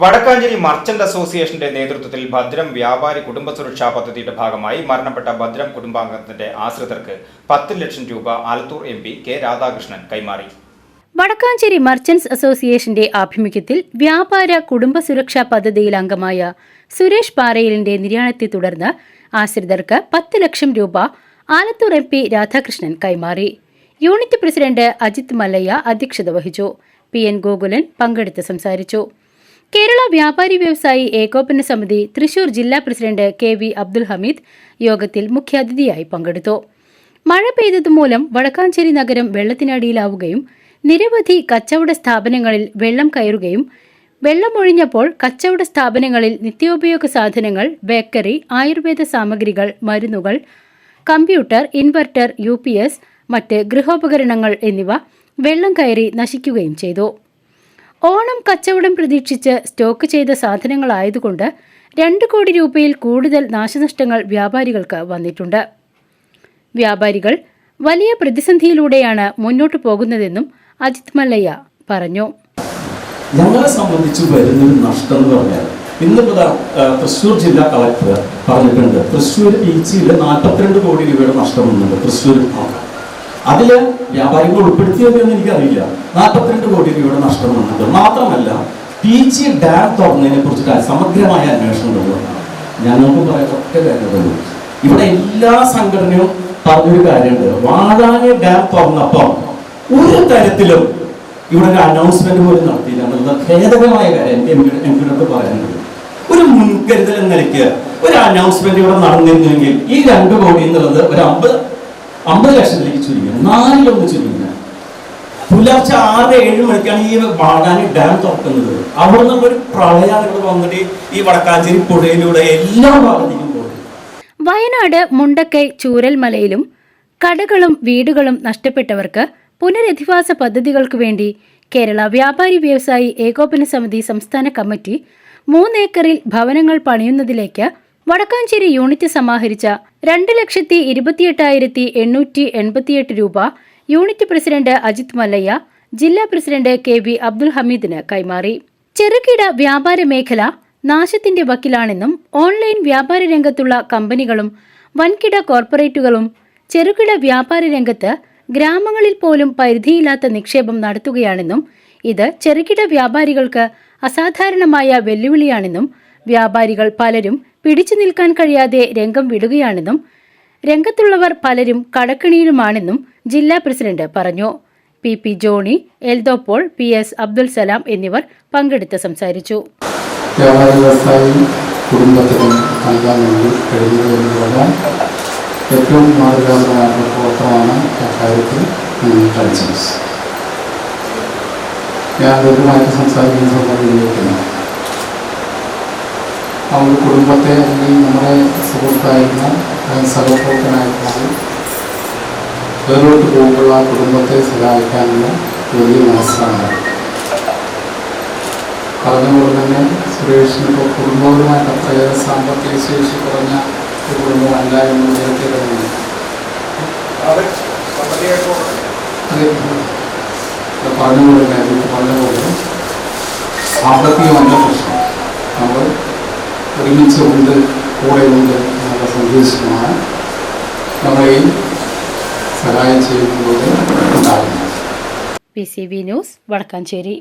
Vadakkanchery merchant അസോസിയേഷന്റെ നേതൃത്വത്തിൽ ഭദ്രം വ്യാപാരി കുടുംബ സുരക്ഷാ പദ്ധതിയുടെ ഭാഗമായി മരണപ്പെട്ട ഭദ്രം കുടുംബാംഗത്തിന്റെ ആശ്രിതർക്ക് പത്ത് ലക്ഷം രൂപ ആലത്തൂർ എം കെ രാധാകൃഷ്ണൻ കൈമാറി. വടക്കാഞ്ചേരി മർച്ചന്റ്സ് അസോസിയേഷന്റെ ആഭിമുഖ്യത്തിൽ വ്യാപാര കുടുംബ സുരക്ഷാ പദ്ധതിയിൽ അംഗമായ സുരേഷ് പാറയിലിന്റെ നിര്യാണത്തെ തുടർന്ന് ആശ്രിതർക്ക് പത്ത് ലക്ഷം രൂപ ആലത്തൂർ എം പി രാധാകൃഷ്ണൻ കൈമാറി. യൂണിറ്റ് പ്രസിഡന്റ് അജിത് മല്ലയ്യ അധ്യക്ഷത വഹിച്ചു. പി എൻ ഗോകുലൻ പങ്കെടുത്ത് സംസാരിച്ചു. കേരള വ്യാപാരി വ്യവസായി ഏകോപന സമിതി തൃശൂർ ജില്ലാ president K V Abdul Hameed യോഗത്തിൽ മുഖ്യാതിഥിയായി പങ്കെടുത്തു. മഴ പെയ്തതുമൂലം വടക്കാഞ്ചേരി നഗരം വെള്ളത്തിനടിയിലാവുകയും നിരവധി കച്ചവട സ്ഥാപനങ്ങളിൽ വെള്ളം കയറുകയും വെള്ളമൊഴിഞ്ഞപ്പോൾ കച്ചവട സ്ഥാപനങ്ങളിൽ നിത്യോപയോഗ സാധനങ്ങൾ ബേക്കറി ആയുർവേദ സാമഗ്രികൾ മരുന്നുകൾ കമ്പ്യൂട്ടർ ഇൻവെർട്ടർ യു മറ്റ് ഗൃഹോപകരണങ്ങൾ എന്നിവ വെള്ളം കയറി നശിക്കുകയും ചെയ്തു. ഓണം കച്ചവടം പ്രതീക്ഷിച്ച് സ്റ്റോക്ക് ചെയ്ത സാധനങ്ങളായതുകൊണ്ട് രണ്ട് കോടി രൂപയിൽ കൂടുതൽ നാശനഷ്ടങ്ങൾ വ്യാപാരികൾക്ക് വന്നിട്ടുണ്ട്. വ്യാപാരികൾ വലിയ പ്രതിസന്ധിയിലൂടെയാണ് മുന്നോട്ടു പോകുന്നതെന്നും അജിത് മല്ലയ്യ പറഞ്ഞു. ഞങ്ങളെ സംബന്ധിച്ച് വരുന്നൊരു നഷ്ടം എന്ന് പറഞ്ഞാൽ ഇന്നിപ്പോ തൃശ്ശൂർ ജില്ലാ കളക്ടർ പറഞ്ഞിട്ടുണ്ട് തൃശ്ശൂർ ബീച്ചിൽ നാൽപ്പത്തിരണ്ട് കോടി രൂപയുടെ നഷ്ടം വന്നിട്ടുണ്ട് തൃശ്ശൂർ അതിൽ വ്യാപാരികൾ ഉൾപ്പെടുത്തിയത് എന്ന് എനിക്കറിയില്ല. നാൽപ്പത്തിരണ്ട് കോടി രൂപയുടെ നഷ്ടം വന്നിട്ടുണ്ട് മാത്രമല്ല ബീച്ചി ഡാം തുറന്നതിനെ കുറിച്ചിട്ട് സമഗ്രമായ അന്വേഷണം കൊണ്ടുവന്നാണ് ഞങ്ങൾക്ക് പറയാൻ ഒറ്റ കാര്യമുള്ളൂ ഇവിടെ എല്ലാ സംഘടനയും പറഞ്ഞൊരു കാര്യമുണ്ട്. വാഴാനി ഡാം തുറന്നപ്പം ഒരു തരത്തിലും ഇവിടെ ഒരു അനൗൺസ്മെന്റ് പോലും നടത്തിയില്ല എന്നുള്ളത് ഖേദകമായ കാര്യം എനിക്ക് എനിക്ക് പറയാനുള്ളത്. ഒരു മുൻകരുതൽ എന്ന നിലയ്ക്ക് ഒരു അനൗൺസ്മെന്റ് ഇവിടെ നടന്നിരുന്നുവെങ്കിൽ ഈ രണ്ട് കോടി എന്നുള്ളത് ഒരു അമ്പത് അമ്പത് ലക്ഷത്തിലേക്ക് ചുരുങ്ങി. നാലിലൊന്ന് ചുരുങ്ങി. പുലർച്ചെ ആറ് ഏഴ് മണിക്കാണ് ഈ വാടാനി ഡാം തുറക്കുന്നത്. അവിടെ നിന്ന് ഒരു പ്രളയാണ് വന്നിട്ട് ഈ വടക്കാഞ്ചേരി പുഴയിലൂടെ എല്ലാ ഭാഗത്തേക്കും വയനാട് മുണ്ടക്കൈ ചൂരൽമലയിലും കടകളും വീടുകളും നഷ്ടപ്പെട്ടവർക്ക് പുനരധിവാസ പദ്ധതികൾക്ക് വേണ്ടി കേരള വ്യാപാരി വ്യവസായി ഏകോപന സമിതി സംസ്ഥാന കമ്മിറ്റി മൂന്നേക്കറിൽ ഭവനങ്ങൾ പണിയുന്നതിലേക്ക് വടക്കാഞ്ചേരി യൂണിറ്റ് സമാഹരിച്ച രണ്ട് ലക്ഷത്തി ഇരുപത്തിയെട്ടായിരത്തി എണ്ണൂറ്റി എൺപത്തിയെട്ട് രൂപ യൂണിറ്റ് പ്രസിഡന്റ് അജിത് മല്ലയ്യ ജില്ലാ പ്രസിഡന്റ് കെ വി അബ്ദുൽ ഹമീദിന് കൈമാറി. ചെറുകിട വ്യാപാര മേഖല നാശത്തിന്റെ വക്കിലാണെന്നും ഓൺലൈൻ വ്യാപാര രംഗത്തുള്ള കമ്പനികളും വൻകിട കോർപ്പറേറ്റുകളും ചെറുകിട വ്യാപാര രംഗത്ത് ഗ്രാമങ്ങളിൽ പോലും പരിധിയില്ലാത്ത നിക്ഷേപം നടത്തുകയാണെന്നും ഇത് ചെറുകിട വ്യാപാരികൾക്ക് അസാധാരണമായ വെല്ലുവിളിയാണെന്നും വ്യാപാരികൾ പലരും പിടിച്ചു നിൽക്കാൻ കഴിയാതെ രംഗം വിടുകയാണെന്നും രംഗത്തുള്ളവർ പലരും കടക്കിണിയിലുമാണെന്നും ജില്ലാ പ്രസിഡന്റ് പറഞ്ഞു. P P Johnny എൽദോപ്പോൾ P S Abdul Salam എന്നിവർ പങ്കെടുത്ത് സംസാരിച്ചു. ഞാൻ സംസാരിക്കുന്ന ആ ഒരു കുടുംബത്തെ അല്ലെങ്കിൽ നമ്മുടെ സുഹൃത്തായിരുന്ന അല്ലെങ്കിൽ സഹപ്രവർത്തനായിരുന്ന വേറോട്ട് പോകുമ്പോൾ ആ കുടുംബത്തെ സഹായിക്കാനുള്ള വലിയ മനസ്സാണ്. പറഞ്ഞതുപോലെ തന്നെ സുരേഷിന് ഇപ്പോൾ കുടുംബപരമായിട്ട് അത്രയേറെ സാമ്പത്തിക ശേഷി കുറഞ്ഞ ഒരു കുടുംബമല്ല എന്ന് നേരത്തെ പറഞ്ഞു. പറഞ്ഞതുപോലെ തന്നെ നേരത്തെ പറഞ്ഞതുപോലെ സാമ്പത്തികമല്ല പ്രശ്നം. നമ്മൾ ഒരുമിച്ച് ഉണ്ട് കൂടെ ഉണ്ട് എന്നുള്ള സന്ദേശമാണ് നമ്മളെയും സഹായം ചെയ്യുന്നത് ഉണ്ടാകുന്നത്. P C B news Vadakkanchery.